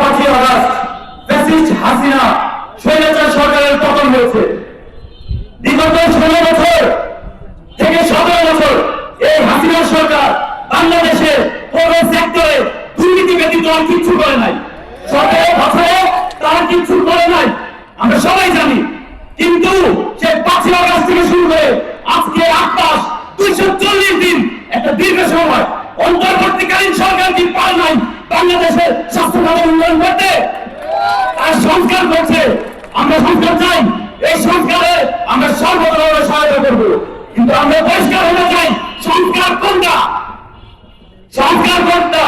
পাঁচই আগস্ট হাসিনা স্বৈরাচার সরকারের পতন হয়েছে। বিগত ষোলো বছর থেকে সতেরো বছর এই হাসিনা সরকার বাংলাদেশের কোন সেক্টরে দুর্নীতি ব্যতীত আর কিচ্ছু করে নাই। সতেরো বছরে তারা কিচ্ছু করে নাই। আমরা সবাই জানি। কিন্তু সে পাঁচই আগস্ট থেকে শুরু করে আজকে আট মাস দুইশো চল্লিশ দিন একটা দীর্ঘ সময় অন্তর্বর্তীকালীন সরকার কি পারে নাই বাংলাদেশের স্বাস্থ্য উন্নয়ন করতে আর সংস্কার করছে আমরা সংস্কার চাই। এই সংস্কারে আমরা সর্বতভাবে সহায়তা করব। কিন্তু আমরা পরিষ্কার হতে চাই, সংস্কার কোনটা? সংস্কার কোনটা?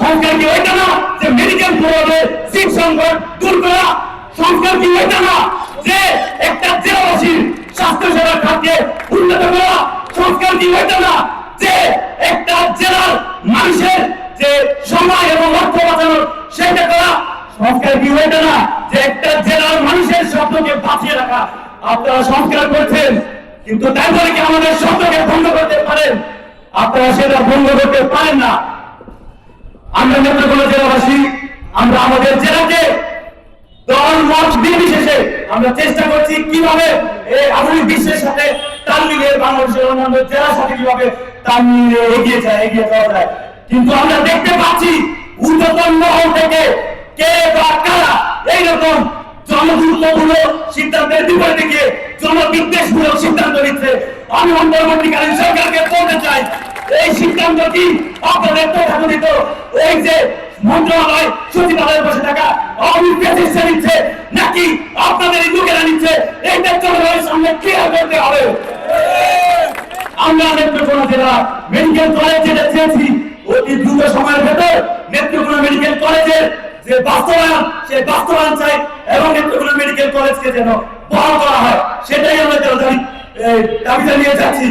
সংস্কার কি ওইটা না যে মেডিকেল প্রভাবে সিট সংকট দূর করা? সংস্কার কি ওইটা না যে একটা জেলাবাসীর স্বাস্থ্য সেবা খাতকে উন্নত করা? সংস্কার কি ওইটা না যে একটা জেলার মানুষের অর্থ বাঁচানোর সেটা করা সংস্কার কি ওইটা না? যে একটা জেলার মানুষের শব্দকে বাঁচিয়ে রাখা। আপনারা সংস্কার করছেন, কিন্তু তারপরে কি আমাদের শব্দকে ভঙ্গ করতে পারেন? আপনারা সেটা ভঙ্গ করতে পারেন না। আমরা নেত্রকোনা জেলাবাসী, আমরা আমাদের জেলাকে দল, মত নির্বিশেষে আমরা চেষ্টা করছি কীভাবে এই আধুনিক বিশ্বের সাথে তাল মিলিয়ে বাংলাদেশের সাথে কীভাবে তাল মিলিয়ে এগিয়ে যায় এগিয়ে যায়। কিন্তু আমরা দেখতে পাচ্ছি ঊর্ধ্বতন মহল থেকে কে বা কারা এইরকম জনগুরুত্বমূলক সিদ্ধান্তের বিপরীতে জনবিদ্বেষমূলক সিদ্ধান্ত নিচ্ছে। আমি অন্তর্বর্তীকালীন সরকারকে বলতে চাই, এই সিদ্ধান্ত কি আপনাদের তথাকথিত এই যে মন্ত্রণালয় সচিবালয়ে বসে থাকা আওয়ামী নিচ্ছে, নাকি আপনাদের লোকেরা নিচ্ছে? এইটা জনগণের সামনে ক্লিয়ার করতে হবে? আমরা নেত্রকোনা জেলা মেডিকেল কলেজ যেটা চেয়েছি, অতি দ্রুত সময়ের ভেতর নেত্রকোনা মেডিকেল কলেজের যে বাস্তবায়ন, সেই বাস্তবায়ন চাই এবং নেত্রকোনা মেডিকেল কলেজকে যেন বহাল করা হয় সেটাই আমরা জনগণ দাবি জানিয়ে যাচ্ছি।